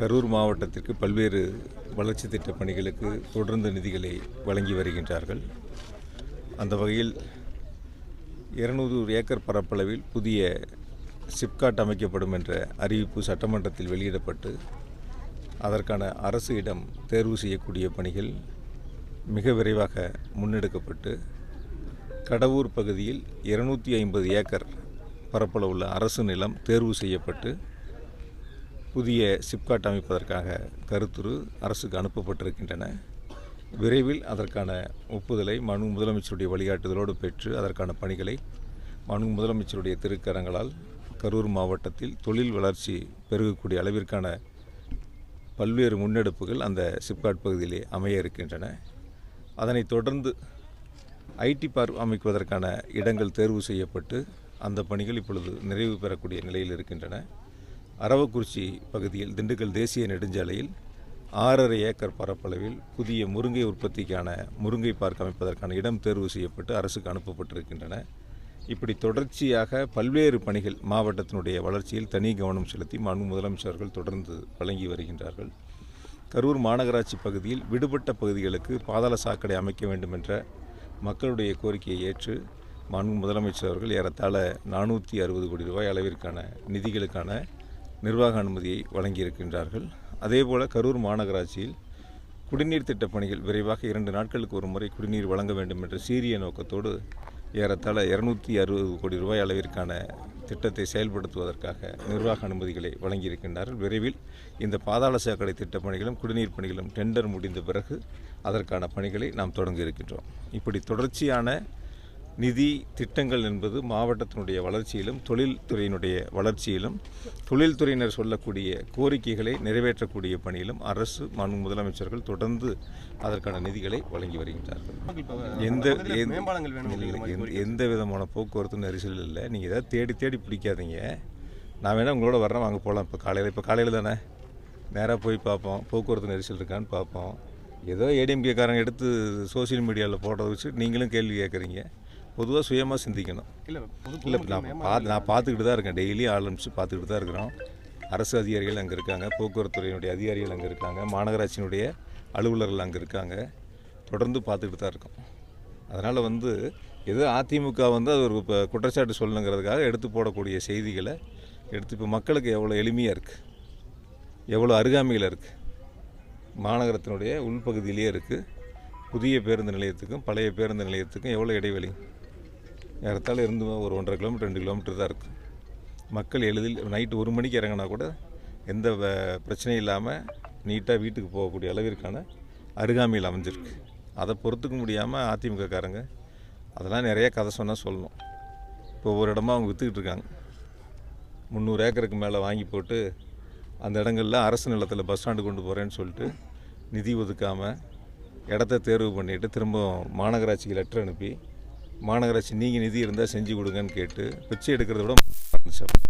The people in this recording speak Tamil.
கரூர் மாவட்டத்திற்கு பல்வேறு வளர்ச்சி திட்ட பணிகளுக்கு தொடர்ந்து நிதிகளை வழங்கி வருகின்றார்கள். அந்த வகையில் இருநூறு ஏக்கர் பரப்பளவில் புதிய சிப்காட் அமைக்கப்படும் என்ற அறிவிப்பு சட்டமன்றத்தில் வெளியிடப்பட்டு அதற்கான அரசு இடம் தேர்வு செய்யக்கூடிய பணிகள் மிக விரைவாக முன்னெடுக்கப்பட்டு கடவூர் பகுதியில் இருநூற்றி ஐம்பது ஏக்கர் பரப்பளவுள்ள அரசு நிலம் தேர்வு செய்யப்பட்டு புதிய சிப்காட் அமைப்பதற்காக கருத்துரு அரசுக்கு அனுப்பப்பட்டிருக்கின்றன. விரைவில் அதற்கான ஒப்புதலை மனு முதலமைச்சருடைய வழிகாட்டுதலோடு பெற்று அதற்கான பணிகளை மனு முதலமைச்சருடைய திருக்கரங்களால் கரூர் மாவட்டத்தில் தொழில் வளர்ச்சி பெருகக்கூடிய அளவிற்கான பல்வேறு முன்னெடுப்புகள் அந்த சிப்காட் பகுதியிலே அமைய இருக்கின்றன. அதனைத் தொடர்ந்து ஐடி பார்க் அமைப்பதற்கான இடங்கள் தேர்வு செய்யப்பட்டு அந்த பணிகள் இப்பொழுது நிறைவு பெறக்கூடிய நிலையில் இருக்கின்றன. அரவக்குறிச்சி பகுதியில் திண்டுக்கல் தேசிய நெடுஞ்சாலையில் ஆறரை ஏக்கர் பரப்பளவில் புதிய முருங்கை உற்பத்திக்கான முருங்கை பார்க் அமைப்பதற்கான இடம் தேர்வு செய்யப்பட்டு அரசுக்கு அனுப்பப்பட்டிருக்கின்றன. இப்படி தொடர்ச்சியாக பல்வேறு பணிகள் மாவட்டத்தினுடைய வளர்ச்சியில் தனி கவனம் செலுத்தி மாண்பு முதலமைச்சர்கள் தொடர்ந்து வழங்கி வருகின்றார்கள். கரூர் மாநகராட்சி பகுதியில் விடுபட்ட பகுதிகளுக்கு பாதாள சாக்கடை அமைக்க வேண்டும் என்ற மக்களுடைய கோரிக்கையை ஏற்று மாண்பு முதலமைச்சர் அவர்கள் ஏறத்தாழ நானூற்றி அறுபது கோடி ரூபாய் அளவிற்கான நிதிகளுக்கான நிர்வாக அனுமதியை வழங்கியிருக்கின்றார்கள். அதேபோல கரூர் மாநகராட்சியில் குடிநீர் திட்டப் பணிகள் விரைவாக இரண்டு நாட்களுக்கு ஒரு முறை குடிநீர் வழங்க வேண்டும் என்ற சீரிய நோக்கத்தோடு ஏறத்தாழ இருநூற்றி அறுபது கோடி ரூபாய் அளவிற்கான திட்டத்தை செயல்படுத்துவதற்காக நிர்வாக அனுமதிகளை வழங்கியிருக்கின்றார்கள். விரைவில் இந்த பாதாள சாக்கடை திட்டப் பணிகளும் குடிநீர் பணிகளும் டெண்டர் முடிந்த பிறகு அதற்கான பணிகளை நாம் தொடங்க இருக்கின்றோம். இப்படி தொடர்ச்சியான நிதி திட்டங்கள் என்பது மாவட்டத்தினுடைய வளர்ச்சியிலும் தொழில்துறையினுடைய வளர்ச்சியிலும் தொழில்துறையினர் சொல்லக்கூடிய கோரிக்கைகளை நிறைவேற்றக்கூடிய பணியிலும் அரசு மாண்பு முதலமைச்சர்கள் தொடர்ந்து அதற்கான நிதிகளை வழங்கி வருகின்றார்கள். எந்த எந்த- எந்த- எந்த விதமான போக்குவரத்து நெரிசல் இல்லை. நீங்கள் ஏதாவது தேடி தேடி பிடிக்காதீங்க. நான் வேணால் உங்களோட வர்றேன் வாங்க போகலாம் இப்போ காலையில் இப்போ காலையில் தானே? நேராக போய் பார்ப்போம். போக்குவரத்து நெரிசல் இருக்கான்னு பார்ப்போம். ஏதோ ஏடிஎம்கேக்காரங்க எடுத்து சோஷியல் மீடியாவில் போட்டதை வச்சு நீங்களும் கேள்வி கேட்குறீங்க. பொதுவாக சுயமாக சிந்திக்கணும். இல்ல இல்லை நான் பார்த்து நான் பார்த்துக்கிட்டு தான் இருக்கேன். டெய்லி ஆரம்பிச்சு பார்த்துக்கிட்டு தான் இருக்கிறோம். அரசு அதிகாரிகள் அங்கே இருக்காங்க. போக்குவரத்து துறையினுடைய அதிகாரிகள் அங்கே இருக்காங்க. மாநகராட்சியினுடைய அலுவலர்கள் அங்கே இருக்காங்க. தொடர்ந்து பார்த்துக்கிட்டு தான் இருக்கோம். அதனால் வந்து ஏதோ அதிமுக வந்து அது ஒரு இப்போ குற்றச்சாட்டு சொல்லணுங்கிறதுக்காக எடுத்து போடக்கூடிய செய்திகளை எடுத்து இப்போ மக்களுக்கு எவ்வளோ எளிமையாக இருக்குது எவ்வளோ அருகாமையில் இருக்குது மாநகரத்தினுடைய உள்பகுதியிலேயே இருக்குது புதிய பேருந்து நிலையத்துக்கும் பழைய பேருந்து நிலையத்துக்கும் எவ்வளோ இடைவெளி? ஏறத்தாழ இருந்து ஒரு ஒன்றரை கிலோமீட்டர் ரெண்டு கிலோமீட்டர் தான் இருக்குது மக்கள் எளிதில் நைட்டு ஒரு மணிக்கு இறங்கினா கூட எந்த வ- பிரச்சனையும் இல்லாமல் நீட்டாக வீட்டுக்கு போகக்கூடிய அளவிற்கான அருகாமையில் அமைஞ்சிருக்கு. அதை பொறுத்துக்க முடியாமல் அதிமுகக்காரங்க அதெல்லாம் நிறைய கதை சொன்னால் சொல்லணும். இப்போ ஒவ்வொரு இடமா அவங்க விற்றுக்கிட்டு இருக்காங்க. முந்நூறு ஏக்கருக்கு மேலே வாங்கி போட்டு அந்த இடங்கள்ல அரசு நிலத்தில் பஸ் ஸ்டாண்டு கொண்டு போகிறேன்னு சொல்லிட்டு நிதி ஒதுக்காமல் இடத்த தேர்வு பண்ணிவிட்டு திரும்ப மாநகராட்சிக்கு லெட்டர் அனுப்பி மாநகராட்சி நீங்கள் நிதி இருந்தால் செஞ்சு கொடுங்கன்னு கேட்டு பிச்சை எடுக்கிறத விட